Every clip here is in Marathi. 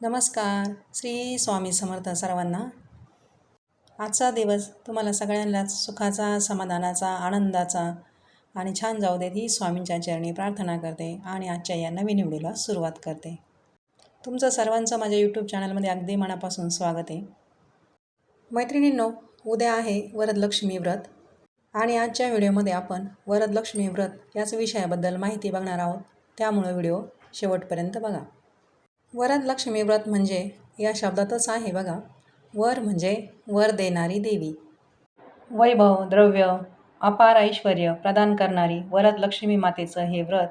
नमस्कार. श्री स्वामी समर्थ सर्वांना. आजचा दिवस तुम्हाला सगळ्यांनाच सुखाचा समाधानाचा आनंदाचा आणि छान जाऊ देत ही स्वामींच्या चरणी प्रार्थना करते आणि आजच्या या नवीन व्हिडिओला सुरुवात करते. तुमचं सर्वांचं माझ्या यूट्यूब चॅनलमध्ये अगदी मनापासून स्वागत आहे. मैत्रिणींनो उद्या आहे वरदलक्ष्मी व्रत आणि आजच्या व्हिडिओमध्ये आपण वरदलक्ष्मी व्रत याच विषयाबद्दल माहिती बघणार आहोत. त्यामुळं व्हिडिओ शेवटपर्यंत बघा. वरदलक्ष्मी व्रत म्हणजे या शब्दातच आहे बघा. वर म्हणजे वर देणारी देवी. वैभव द्रव्य अपार ऐश्वर प्रदान करणारी वरदलक्ष्मी मातेचं हे व्रत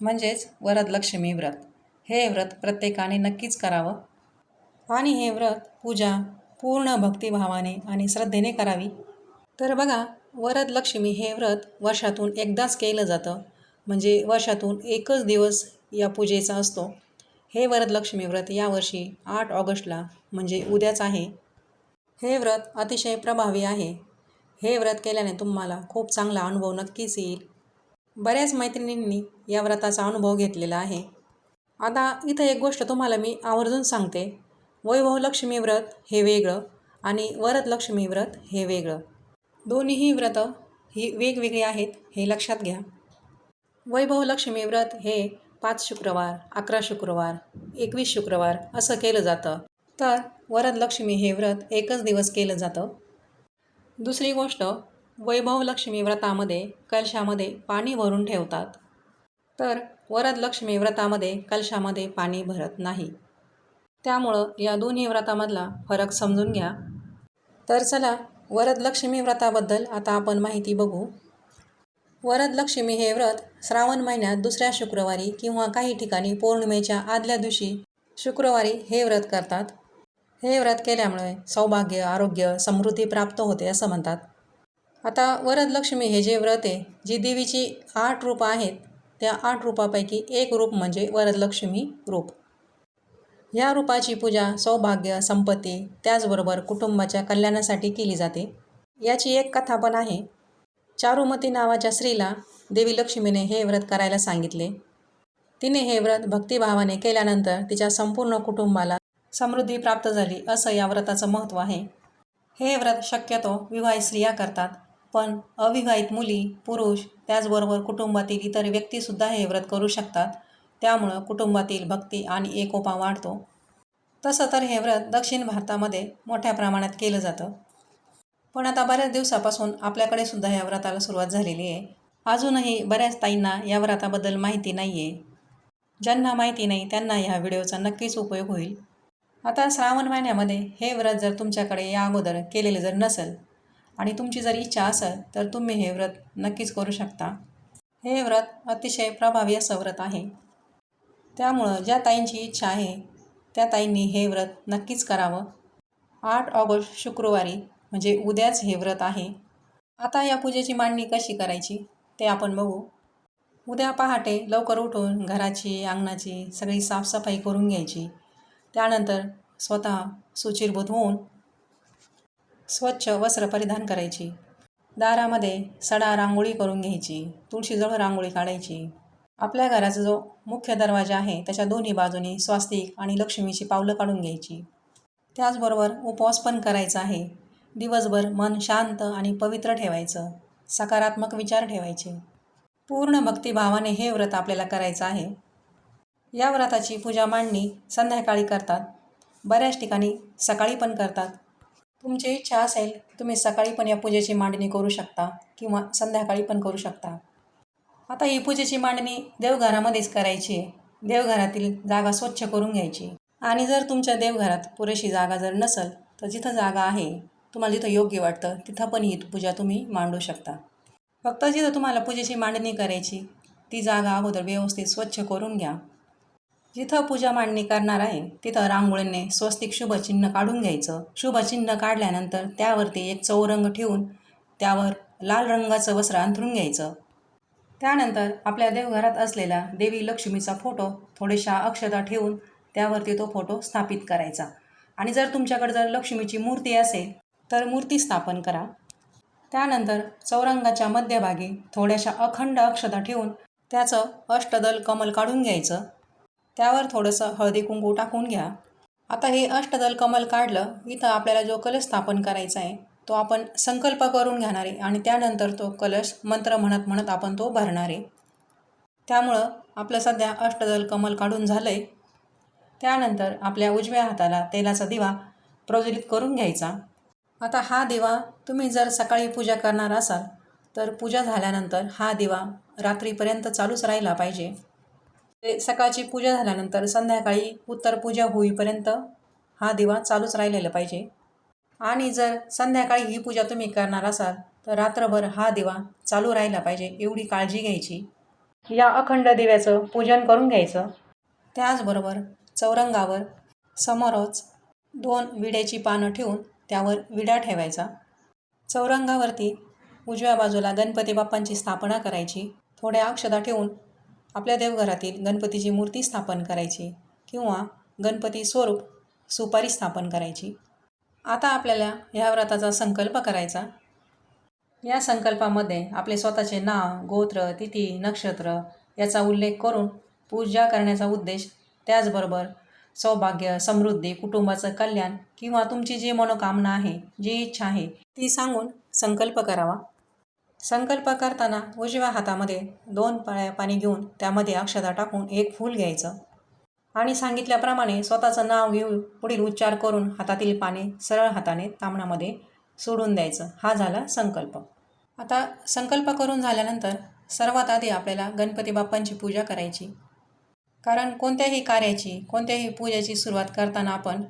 म्हणजेच वरदलक्ष्मी व्रत. हे व्रत प्रत्येकाने नक्कीच करावं. आणि हे व्रत पूजा पूर्ण भक्तिभावाने आणि श्रद्धेने करावी. तर बघा वरदलक्ष्मी हे व्रत वर्षातून एकदाच केलं जातं. म्हणजे वर्षातून एकच दिवस या पूजेचा असतो. हे वरदलक्ष्मी व्रत यावर्षी आठ ऑगस्टला म्हणजे उद्याच आहे. हे व्रत अतिशय प्रभावी आहे. हे व्रत केल्याने तुम्हाला खूप चांगला अनुभव नक्कीच येईल. बऱ्याच मैत्रिणींनी या व्रताचा अनुभव घेतलेला आहे. आता इथं एक गोष्ट तुम्हाला मी आवर्जून सांगते. वैभव लक्ष्मी व्रत हे वेगळं आणि वरदलक्ष्मी व्रत हे वेगळं. दोन्हीही व्रतं ही वेगवेगळी आहेत हे लक्षात घ्या. वैभव लक्ष्मी व्रत हे पाच शुक्रवार अकरा शुक्रवार एकवीस शुक्रवार असं केलं जातं. तर वरदलक्ष्मी हे व्रत एकच दिवस केलं जातं. दुसरी गोष्ट वैभवलक्ष्मी व्रतामध्ये कलशामध्ये पाणी भरून ठेवतात. तर वरदलक्ष्मी व्रतामध्ये कलशामध्ये पाणी भरत नाही. त्यामुळं या दोन्ही व्रतामधला फरक समजून घ्या. तर चला वरदलक्ष्मी व्रताबद्दल आता आपण माहिती बघू. वरदलक्ष्मी हे व्रत श्रावण महिन्यात दुसऱ्या शुक्रवारी किंवा काही ठिकाणी पौर्णिमेच्या आदल्या दिवशी शुक्रवारी हे व्रत करतात. हे व्रत केल्यामुळे सौभाग्य आरोग्य समृद्धी प्राप्त होते असं म्हणतात. आता वरदलक्ष्मी हे जे व्रत आहे जी देवीची आठ रूपं आहेत त्या आठ रूपापैकी एक रूप म्हणजे वरदलक्ष्मी रूप. या रूपाची पूजा सौभाग्य संपत्ती त्याचबरोबर कुटुंबाच्या कल्याणासाठी केली जाते. याची एक कथा पण आहे. चारुमती नावाच्या स्त्रीला देवी लक्ष्मीने हे व्रत करायला सांगितले. तिने हे व्रत भक्तिभावाने केल्यानंतर तिच्या संपूर्ण कुटुंबाला समृद्धी प्राप्त झाली असं या व्रताचं महत्त्व आहे. हे व्रत शक्यतो विवाहित स्त्रिया करतात पण अविवाहित मुली पुरुष त्याचबरोबर कुटुंबातील इतर व्यक्तीसुद्धा हे व्रत करू शकतात. त्यामुळं कुटुंबातील भक्ती आणि एकोपा वाढतो. तसं तर हे व्रत दक्षिण भारतामध्ये मोठ्या प्रमाणात केलं जातं. पण आता बऱ्याच दिवसापासून आपल्याकडे सुद्धा या व्रताला सुरुवात झालेली आहे. अजूनही बऱ्याच ताईंना या व्रताबद्दल माहिती नाही आहे ज्यांना माहिती नाही त्यांना ह्या व्हिडिओचा नक्कीच उपयोग होईल. आता श्रावण महिन्यामध्ये हे व्रत जर तुमच्याकडे या अगोदर केलेले जर नसेल आणि तुमची जर इच्छा असेल तर तुम्ही हे व्रत नक्कीच करू शकता. हे व्रत अतिशय प्रभावी असं व्रत आहे. त्यामुळं ज्या ताईंची इच्छा आहे त्या ताईंनी हे व्रत नक्कीच करावं. आठ ऑगस्ट शुक्रवारी म्हणजे उद्याच हे व्रत आहे. आता या पूजेची मांडणी कशी करायची ते आपण बघू. उद्या पहाटे लवकर उठून घराची अंगणाची सगळी साफसफाई करून घ्यायची. त्यानंतर स्वतः सुचिरभूत होऊन स्वच्छ वस्त्र परिधान करायची. दारामध्ये सडा रांगोळी करून घ्यायची. तुळशीजवळ रांगोळी काढायची. आपल्या घराचा जो मुख्य दरवाजा आहे त्याच्या दोन्ही बाजूनी स्वास्तिक आणि लक्ष्मीची पावलं काढून घ्यायची. त्याचबरोबर उपवास पण करायचा आहे. दिवसभर मन शांत आणि पवित्र ठेवायचं सकारात्मक विचार ठेवायचे. पूर्ण भक्तिभावाने हे व्रत आपल्याला करायचं आहे. या व्रताची पूजा मांडणी संध्याकाळी करतात. बऱ्याच ठिकाणी सकाळी पण करतात. तुमची इच्छा असेल तुम्ही सकाळी पण या पूजेची मांडणी करू शकता किंवा संध्याकाळी पण करू शकता. आता ही पूजेची मांडणी देवघरामध्येच करायची आहे. देवघरातील जागा स्वच्छ करून घ्यायची. आणि जर तुमच्या देवघरात पुरेशी जागा जर नसेल तर जिथं जागा आहे तुम्हाला जिथं योग्य वाटतं तिथं पण ही पूजा तुम्ही मांडू शकता. फक्त जिथं तुम्हाला पूजेची मांडणी करायची ती जागा अगोदर व्यवस्थित स्वच्छ करून घ्या. जिथं पूजा मांडणी करणार आहे तिथं रांगोळीने स्वस्तिक शुभचिन्ह काढून घ्यायचं. शुभचिन्ह काढल्यानंतर त्यावरती एक चौरंग ठेवून त्यावर लाल रंगाचं वस्त्र अंथरून घ्यायचं. त्यानंतर आपल्या देवघरात असलेला देवी लक्ष्मीचा फोटो थोड्याशा अक्षता ठेवून त्यावरती तो फोटो स्थापित करायचा. आणि जर तुमच्याकडे जर लक्ष्मीची मूर्ती असेल तर मूर्ती स्थापन करा. त्यानंतर चौरंगाच्या मध्यभागी थोड्याशा अखंड अक्षता ठेवून त्याचं अष्टदल कमल काढून घ्यायचं. त्यावर थोडंसं हळदी कुंकू टाकून घ्या. आता हे अष्टदल कमल काढलं इथं आपल्याला जो कलश स्थापन करायचा आहे तो आपण संकल्प करून घेणार आहे आणि त्यानंतर तो कलश मंत्र म्हणत म्हणत आपण तो भरणार. आहे त्यामुळं आपलं सध्या अष्टदल कमल काढून झालं आहे त्यानंतर आपल्या उजव्या हाताला तेलाचा दिवा प्रज्वलित करून घ्यायचा. आता हा दिवा तुम्ही जर सकाळी पूजा करणार असाल तर पूजा झाल्यानंतर हा दिवा रात्रीपर्यंत चालूच राहिला पाहिजे. ते सकाळची पूजा झाल्यानंतर संध्याकाळी उत्तर पूजा होईपर्यंत हा दिवा चालूच राहिलेला पाहिजे. आणि जर संध्याकाळी ही पूजा तुम्ही करणार असाल तर रात्रभर हा दिवा चालू राहिला पाहिजे एवढी काळजी घ्यायची. या अखंड दिव्याचं पूजन करून घ्यायचं. त्याचबरोबर चौरंगावर समोरच दोन विड्याची पानं ठेवून त्यावर विडा ठेवायचा. चौरंगावरती उजव्या बाजूला गणपती बाप्पांची स्थापना करायची. थोड्या अक्षदा ठेवून आपल्या देवघरातील गणपतीची मूर्ती स्थापन करायची किंवा गणपती स्वरूप सुपारी स्थापन करायची. आता आपल्याला ह्या व्रताचा संकल्प करायचा. या संकल्पामध्ये आपले स्वतःचे नाव गोत्र तिथी नक्षत्र याचा उल्लेख करून पूजा करण्याचा उद्देश त्याचबरोबर सौभाग्य समृद्धी कुटुंबाचं कल्याण किंवा तुमची जी मनोकामना आहे जी इच्छा आहे ती सांगून संकल्प करावा. संकल्प करताना उजव्या हातामध्ये दोन पळ्या पाणी घेऊन त्यामध्ये अक्षता टाकून एक फूल घ्यायचं. आणि सांगितल्याप्रमाणे स्वतःचं नाव घेऊन पुढील उच्चार करून हातातील पाणी सरळ हाताने तामणामध्ये सोडून द्यायचं. हा झाला संकल्प. आता संकल्प करून झाल्यानंतर सर्वात आधी आपल्याला गणपती बाप्पांची पूजा करायची. कारण कोणत्याही कार्याची कोणत्याही पूजेची सुरुवात करताना आपण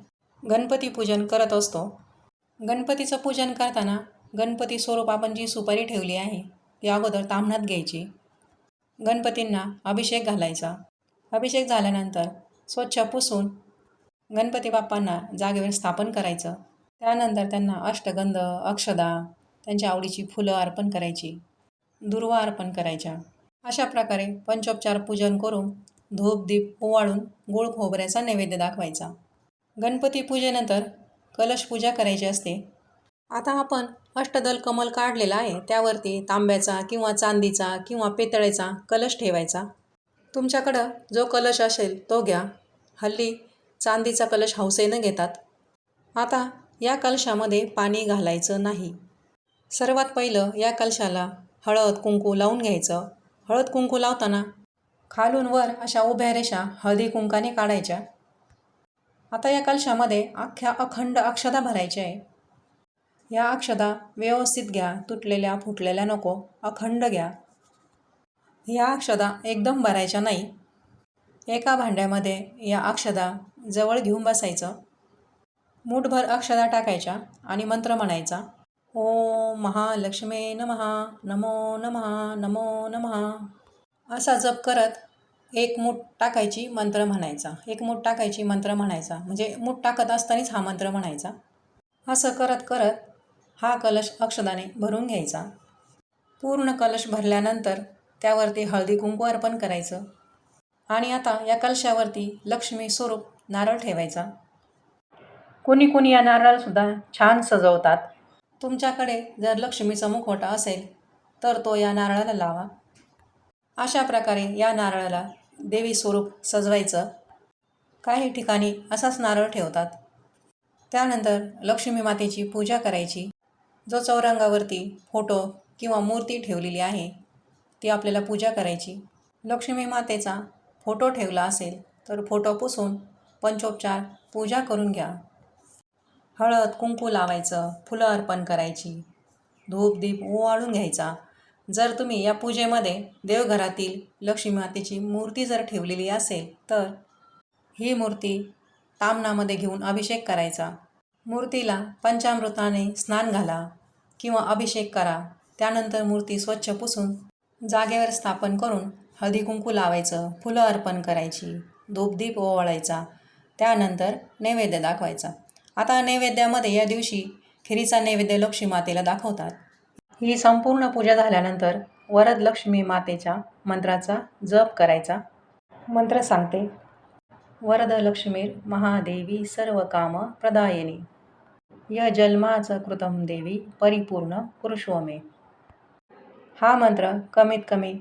गणपती पूजन करत असतो. गणपतीचं पूजन करताना गणपती स्वरूप आपण जी सुपारी ठेवली आहे ती अगोदर तामणात घ्यायची. गणपतींना अभिषेक घालायचा. अभिषेक झाल्यानंतर स्वच्छ पुसून गणपती बाप्पांना जागेवर स्थापन करायचं. त्यानंतर त्यांना अष्टगंध अक्षदा त्यांच्या आवडीची फुलं अर्पण करायची. दुर्वा अर्पण करायच्या. अशा प्रकारे पंचोपचार पूजन करून धूप दीप ओवाळून गुळ खोबऱ्याचा नैवेद्य दाखवायचा. गणपती पूजेनंतर कलश पूजा करायची असते. आता आपण अष्टदल कमल काढलेला आहे. त्यावरती तांब्याचा किंवा चांदीचा किंवा पितळेचा कलश ठेवायचा. तुमच्याकडं जो कलश असेल तो घ्या. हल्ली चांदीचा कलश हौसेनं घेतात. आता या कलशामध्ये पाणी घालायचं नाही. सर्वात पहिलं या कलशाला हळद कुंकू लावून घ्यायचं. हळद कुंकू लावताना खालून वर अशा उभ्या रेषा हळदी कुंकाने काढायच्या. आता या कलशामध्ये अख्ख्या अखंड अक्षदा भरायच्या आहे. या अक्षदा व्यवस्थित घ्या तुटलेल्या फुटलेल्या नको अखंड घ्या. या अक्षदा एकदम भरायच्या नाही. एका भांड्यामध्ये या अक्षदा जवळ घेऊन बसायचं. मूठभर अक्षदा टाकायच्या आणि मंत्र म्हणायचा. ओ महालक्ष्मी नमहा नमो नमहा नमो नमहा असा जप करत एक मूठ टाकायची मंत्र म्हणायचा. एक मूठ टाकायची मंत्र म्हणायचा. म्हणजे मूठ टाकत असतानाच हा मंत्र म्हणायचा. असं करत करत हा कलश अक्षदाने भरून घ्यायचा. पूर्ण कलश भरल्यानंतर त्यावरती हळदी कुंकू अर्पण करायचं. आणि आता या कलशावरती लक्ष्मी स्वरूप नारळ ठेवायचा. कोणी कोणी या नारळासुद्धा छान सजवतात. तुमच्याकडे जर लक्ष्मीचा मुखवटा असेल तर तो या नारळाला लावा. अशा प्रकारे या नारळाला देवी स्वरूप सजवायचं. काही ठिकाणी असाच नारळ ठेवतात. त्यानंतर लक्ष्मी मातेची पूजा करायची. जो चौरंगावरती फोटो किंवा मूर्ती ठेवलेली आहे ती आपल्याला पूजा करायची. लक्ष्मी मातेचा फोटो ठेवला असेल तर फोटो पुसून पंचोपचार पूजा करून घ्या. हळद कुंकू लावायचं फुलं अर्पण करायची. धूप दीप ओवाळून घ्यायचा. जर तुम्ही या पूजेमध्ये देवघरातील लक्ष्मी मातेची मूर्ती जर ठेवलेली असेल तर ही मूर्ती तामणामध्ये घेऊन अभिषेक करायचा. मूर्तीला पंचामृताने स्नान घाला किंवा अभिषेक करा. त्यानंतर मूर्ती स्वच्छ पुसून जागेवर स्थापन करून हळदी कुंकू लावायचं फुलं अर्पण करायची धूपदीप ओवाळायचा त्यानंतर नैवेद्य दाखवायचा. आता नैवेद्यामध्ये या दिवशी खिरीचा नैवेद्य लक्ष्मी मातेला दाखवतात. ही संपूर्ण पूजा झाल्यानंतर वरद लक्ष्मी मातेच्या मंत्राचा जप करायचा. मंत्र सांगते. वरद लक्ष्मीर महादेवी सर्व काम प्रदायिनी. य जन्माचं कृतम देवी परिपूर्ण पुरुषोमे. हा मंत्र कमीत कमी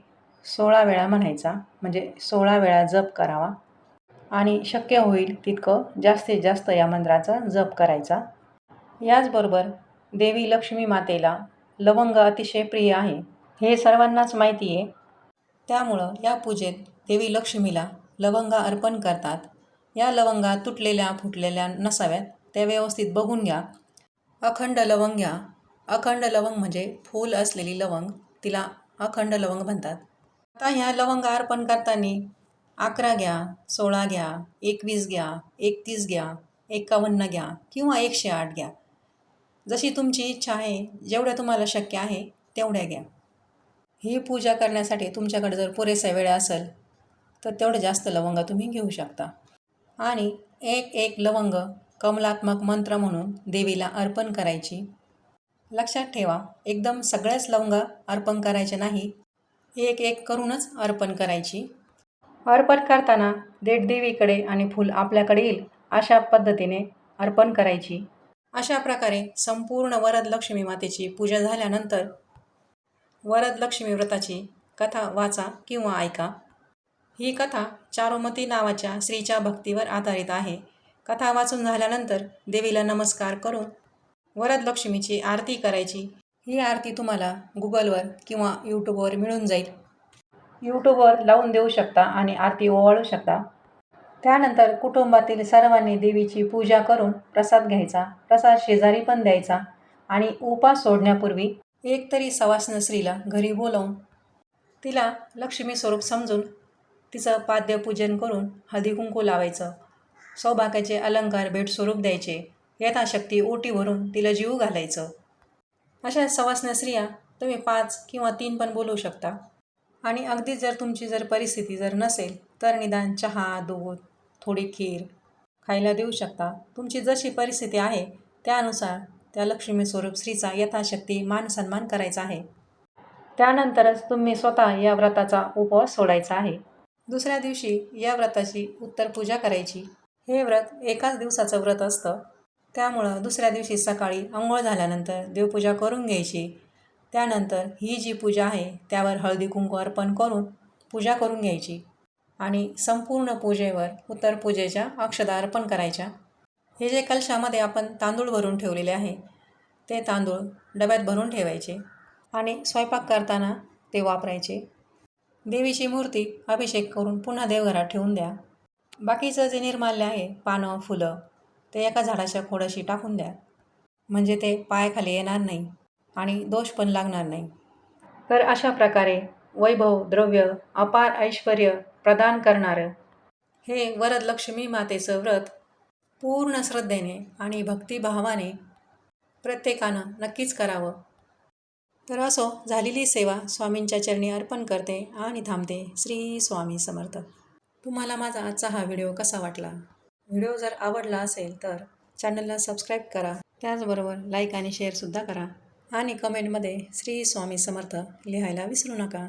सोळा वेळा म्हणायचा म्हणजे सोळा वेळा जप करावा. आणि शक्य होईल तितकं जास्तीत जास्त या मंत्राचा जप करायचा. याचबरोबर देवी लक्ष्मी मातेला लवंग अतिशय प्रिय आहे. हे सर्वांनाच माहिती आहे. त्यामुळं या पूजेत देवी लक्ष्मीला लवंगा अर्पण करतात. या लवंगा तुटलेल्या फुटलेल्या नसाव्यात. त्या व्यवस्थित बघून घ्या. अखंड लवंग घ्या. अखंड लवंग म्हणजे फूल असलेली लवंग. तिला अखंड लवंग म्हणतात. आता ह्या लवंगा अर्पण करताना अकरा घ्या सोळा घ्या एकवीस घ्या एकतीस घ्या एकावन्न घ्या किंवा एकशे आठ घ्या. जशी तुमची इच्छा आहे जेवढ्या तुम्हाला शक्य आहे तेवढ्या घ्या. ही पूजा करण्यासाठी तुमच्याकडे जर पुरेसा वेळ असेल तर तेवढं जास्त लवंग तुम्ही घेऊ शकता. आणि एक एक लवंग कमलात्मक मंत्र म्हणून देवीला अर्पण करायची. लक्षात ठेवा एकदम सगळ्याच लवंग अर्पण करायचे नाही एक एक करूनच अर्पण करायची. अर्पण करताना देठ देवीकडे आणि फूल आपल्याकडे येईल अशा पद्धतीने अर्पण करायची. अशा प्रकारे संपूर्ण वरद लक्ष्मी मातेची पूजा झाल्यानंतर वरद लक्ष्मी व्रताची कथा वाचा किंवा ऐका. ही कथा चारुमती नावाच्या स्त्रीच्या भक्तीवर आधारित आहे. कथा वाचून झाल्यानंतर देवीला नमस्कार करून वरद लक्ष्मीची आरती करायची. ही आरती तुम्हाला गुगलवर किंवा यूट्यूबवर मिळून जाईल. यूट्यूबवर लावून देऊ शकता आणि आरती ओवाळू शकता. त्यानंतर कुटुंबातील सर्वांनी देवीची पूजा करून प्रसाद घ्यायचा प्रसाद शेजारी पण द्यायचा आणि उपास सोडण्यापूर्वी एक तरी स्त्रीला घरी बोलावून तिला लक्ष्मी स्वरूप समजून तिचं पाद्यपूजन करून हळदी कुंकू लावायचं सौभाग्याचे अलंकार भेट स्वरूप द्यायचे यथाशक्ती ओटी भरून तिला जीव घालायचं. अशा सवासन्या स्त्रिया तुम्ही पाच किंवा तीन पण बोलवू शकता. आणि अगदीच जर तुमची जर परिस्थिती जर नसेल तर निदान चहा दूध थोडी खीर खायला देऊ शकता. तुमची जशी परिस्थिती आहे त्यानुसार त्या लक्ष्मी स्वरूप स्त्रीचा यथाशक्ती मान सन्मान करायचा आहे. त्यानंतरच तुम्ही स्वतः या व्रताचा उपवास सोडायचा आहे. दुसऱ्या दिवशी या व्रताची उत्तर पूजा करायची. हे व्रत एकाच दिवसाचं व्रत असतं. त्यामुळं दुसऱ्या दिवशी सकाळी आंघोळ झाल्यानंतर देवपूजा करून घ्यायची. त्यानंतर ही जी पूजा आहे त्यावर हळदी कुंकू अर्पण करून पूजा करून घ्यायची. आणि संपूर्ण पूजेवर उत्तर पूजेच्या अक्षदा अर्पण करायच्या. हे जे कलशामध्ये आपण तांदूळ भरून ठेवलेले आहे ते तांदूळ डब्यात भरून ठेवायचे आणि स्वयंपाक करताना ते वापरायचे. देवीची मूर्ती अभिषेक करून पुन्हा देवघरात ठेवून द्या. बाकीचं जे निर्माल्य आहे पानं फुलं ते एका झाडाच्या खोडाशी टाकून द्या. म्हणजे ते पायाखाली येणार नाही आणि दोष पण लागणार नाही. तर अशा प्रकारे वैभव द्रव्य अपार ऐश्वर प्रदान करणारं. हे वरदलक्ष्मी मातेचं व्रत पूर्ण श्रद्धेने आणि भक्तिभावाने प्रत्येकानं नक्कीच करावं. तर असो झालेली सेवा स्वामींच्या चरणी अर्पण करते आणि थांबते. श्री स्वामी समर्थ. तुम्हाला माझा आजचा हा व्हिडिओ कसा वाटला? व्हिडिओ जर आवडला असेल तर चॅनलला सबस्क्राईब करा. त्याचबरोबर लाईक आणि शेअरसुद्धा करा. आणि कमेंटमध्ये श्री स्वामी समर्थ लिहायला विसरू नका.